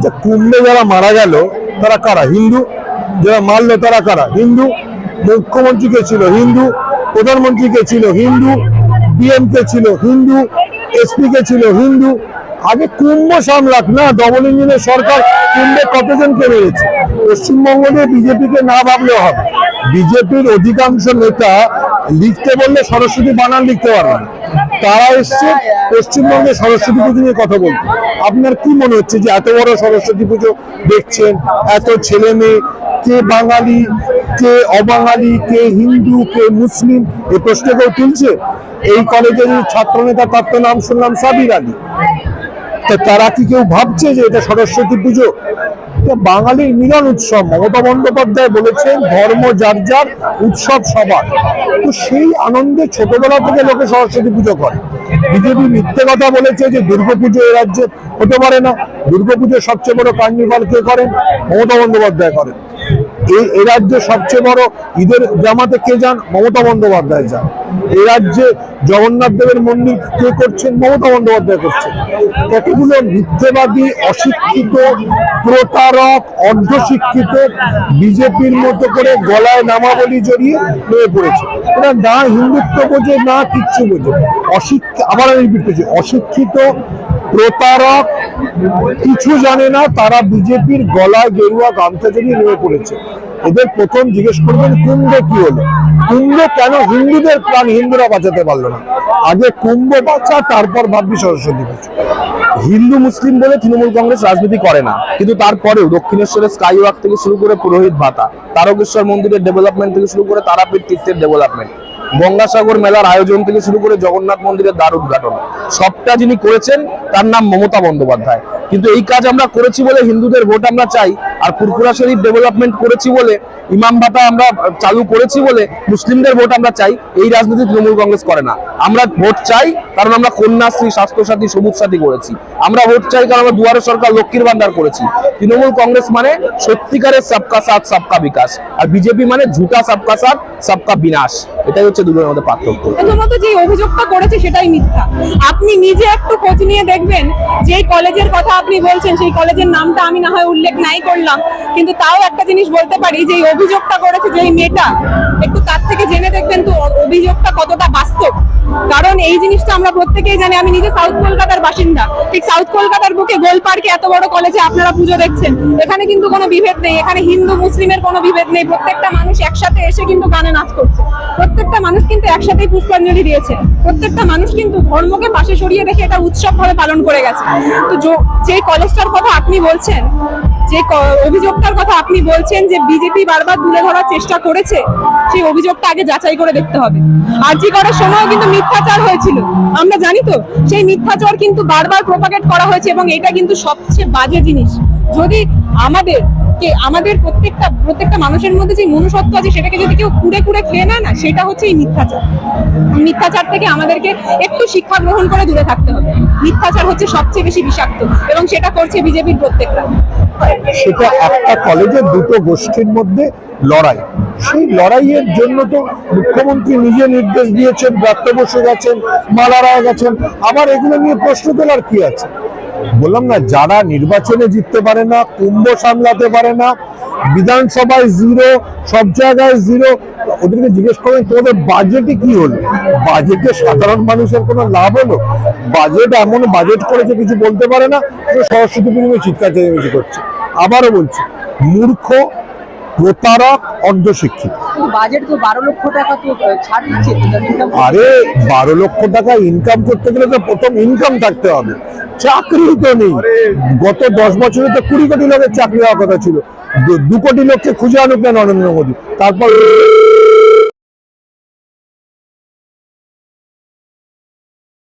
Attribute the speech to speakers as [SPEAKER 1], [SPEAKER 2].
[SPEAKER 1] আচ্ছা কুম্ভে যারা মারা গেল, তারা কারা? হিন্দু? যারা মারলো, তারা কারা? হিন্দু? মুখ্যমন্ত্রী কে ছিল? হিন্দু? প্রধানমন্ত্রী কে ছিল? হিন্দু? পিএম কে ছিল? হিন্দু? এসপি কে ছিল? হিন্দু? আগে কুম্ভ সামলাক না? ডবল ইঞ্জিনের সরকার কুম্ভে কতজনকে মেরেছে? পশ্চিমবঙ্গ নিয়ে বিজেপিকে না ভাবলেও হবে। বিজেপির অধিকাংশ নেতা লিখতে বললে সরস্বতী বানান লিখতে পারবে তারা এসছে পশ্চিমবঙ্গে সরস্বতী পুজো নিয়ে কথা বলতে। আপনার কি মনে হচ্ছে যে এত বড় সরস্বতী পুজো দেখছেন? এত ছেলে মেয়ে কে বাঙালি, কে অবাঙালি, কে হিন্দু, কে মুসলিম? এই প্রশ্ন কেউ তুলছে? এই কলেজের ছাত্র নেতা তার তো নাম শুনলাম সাবির আলী। তা তারা কি কেউ ভাবছে যে এটা সরস্বতী পুজো? বাঙালির মিলন উৎসব মমতা বন্দ্যোপাধ্যায় বলেছেন, ধর্ম যার যার, উৎসব সবার। তো সেই আনন্দে ছোটবেলা থেকে লোকে সরস্বতী পুজো করে। বিজেপি মিথ্যে কথা বলেছে যে দুর্গাপুজো এ রাজ্যে হতে পারে না। দুর্গাপুজোর সবচেয়ে বড় কার্নিভাল কে করেন? মমতা বন্দ্যোপাধ্যায় করেন। এই রাজ্যে সবচেয়ে বড় ঈদের জামাতে কে যান? মমতা বন্দ্যোপাধ্যায় যান। এ রাজ্যে জগন্নাথ দেবের মন্দির কে করছেন? মমতা বন্দ্যোপাধ্যায় করছেন। কতগুলো মিথ্যেবাদী, অশিক্ষিত, প্রতারক, অর্ধশিক্ষিত বিজেপির মতো করে গলায় নামাবলি জড়িয়ে হয়ে পড়েছে। এরা না হিন্দুত্ব বোঝে, না কিচ্ছু বোঝে। অশিক্ষিত আবার আমি রিপিট অশিক্ষিত, প্রতারক কিছু জানে না, তারা বিজেপির গলায় গেরুয়া গামছা জড়িয়ে নেমে পড়েছে। এদের প্রথম জিজ্ঞেস করবেন, কুম্ভে কি হলো? কুম্ভে কেন হিন্দুদের প্রাণ হিন্দুরা বাঁচাতে পারল না? আগে কুম্ভ বাঁচা, তারপর ভাববি সরস্বতী পুজো।
[SPEAKER 2] হিন্দু, মুসলিম বলে তৃণমূল কংগ্রেস রাজনীতি করে না। কিন্তু তারপরেও দক্ষিণেশ্বরের স্কাই ওয়াক থেকে শুরু করে পুরোহিত ভাতা, তারকেশ্বর মন্দিরের ডেভেলপমেন্ট থেকে শুরু করে তারাপীঠ তীর্থের ডেভেলপমেন্ট, গঙ্গাসাগর মেলার আয়োজন থেকে শুরু করে জগন্নাথ মন্দিরের দ্বার উদ্ঘাটন, সবটা যিনি করেছেন তার নাম মমতা বন্দ্যোপাধ্যায়। কিন্তু এই কাজ আমরা করেছি বলে হিন্দুদের ভোট আমরা চাই, আর ফুরফুরা শরীফ ডেভেলপমেন্ট করেছি বলে, ইমাম ভাতা আমরা চালু করেছি বলে মুসলিমদের ভোট আমরা চাই, এই রাজনীতি তৃণমূল কংগ্রেস করে না। আমরা ভোট চাই, কারণ আমরা কন্যাশ্রী, স্বাস্থ্যসাথী সবুজ সাথী করেছি। আমরা ভোট চাই কারণ আমরা দুয়ারে সরকার, লক্ষ্মীর ভান্ডার করেছি। তৃণমূল কংগ্রেস মানে সত্যিকারের সবকা সাথ, সবকা বিকাশ, আর বিজেপি মানে ঝুটা সবকা সাথ, সবকা বিনাশ। এটাই হচ্ছে দুটোর মধ্যে পার্থক্য।
[SPEAKER 3] যে অভিযোগটা করেছে সেটাই মিথ্যা। আপনি নিজে একটু খোঁজ নিয়ে দেখবেন যে কলেজের কথা আপনি বলছেন, সেই কলেজের নামটা আমি না হয় উল্লেখ নাই করলাম, কিন্তু তাও একটা জিনিস বলতে পারি, যে অভিযোগটা করেছে যে মেয়েটা, একটু তার থেকে জেনে দেখবেন তো অভিযোগটা কতটা বাস্তব। কারণ এই জিনিসটা আমরা প্রত্যেকেই জানি, আমি নিজে সাউথ কলকাতার বাসিন্দা, ঠিক সাউথ কলকাতার বুকে গোল পার্কে এত বড় কলেজে আপনারা পুজো দেখছেন, এখানে কিন্তু কোনো বিভেদ নেই, এখানে হিন্দু, মুসলিমের কোনো বিভেদ নেই, প্রত্যেকটা মানুষ একসাথে এসে কিন্তু গানে নাচ করছে, প্রত্যেকটা মানুষ কিন্তু একসাথেই পুষ্পাঞ্জলি দিয়েছে, প্রত্যেকটা মানুষ কিন্তু ধর্মকে পাশে সরিয়ে রেখে এটা উৎসব ভাবে পালন করে গেছে। তো যে কলেজটার কথা আপনি বলছেন, যে অভিযোগটার কথা আপনি বলছেন যে বিজেপি বারবার তুলে ধরার চেষ্টা করেছে, সেই অভিযোগটা আগে যাচাই করে দেখতে হবে। আরজি করার সময় কিন্তু মিথ্যাচার হয়েছিল। আমরা জানি তো, সেই মিথ্যাচার কিন্তু বারবার প্রপাগেট করা হয়েছে এবং এটা কিন্তু সবচেয়ে বাজে জিনিস। যদি আমাদের আমাদের প্রত্যেকটা প্রত্যেকটা মানুষের মধ্যে যে মনুষ্যত্ব আছে, সেটাকে যদি কেউ কুড়ে কুড়ে খেয়ে নেয় না, সেটা হচ্ছে এই মিথ্যাচার। মিথ্যাচার থেকে আমাদেরকে একটু শিক্ষা গ্রহণ করে দূরে থাকতে হবে। মিথ্যাচার হচ্ছে সবচেয়ে বেশি বিষাক্ত এবং সেটা করছে বিজেপির প্রত্যেকটা
[SPEAKER 1] সেটা একটা কলেজের দুটো গোষ্ঠীর মধ্যে লড়াই। সেই লড়াইয়ের জন্য তো মুখ্যমন্ত্রী নিজে নির্দেশ দিয়েছেন, ব্রাত্য বসে গেছেন মালা রায় গেছেন। আবার এগুলো নিয়ে প্রশ্ন তোলার কি আছে? বললাম না যারা নির্বাচনে জিততে পারে না কুম্ভ সামলাতে পারে না বিধানসভায় জিরো সব জায়গায় জিরো ওদেরকে জিজ্ঞেস করেন তোমাদের বাজেটে কি হলো? বাজেটে সাধারণ মানুষের কোনো লাভ হলো? বাজেট এমন বাজেট করেছে কিছু বলতে পারে না সরস্বতী পুজো চিৎকার চেঁচামেচি করছে। আবারও বলছি মূর্খ প্রতারক অর্ধশিক্ষিত। আরে বারো লক্ষ টাকা ইনকাম করতে গেলে তো প্রথম ইনকাম থাকতে হবে। চাকরি তো নেই। গত দশ বছরে তো কুড়ি কোটি লোকের চাকরি হওয়ার কথা ছিল। দু- কোটি লোককে খুঁজে আনুক না নরেন্দ্র মোদী তারপর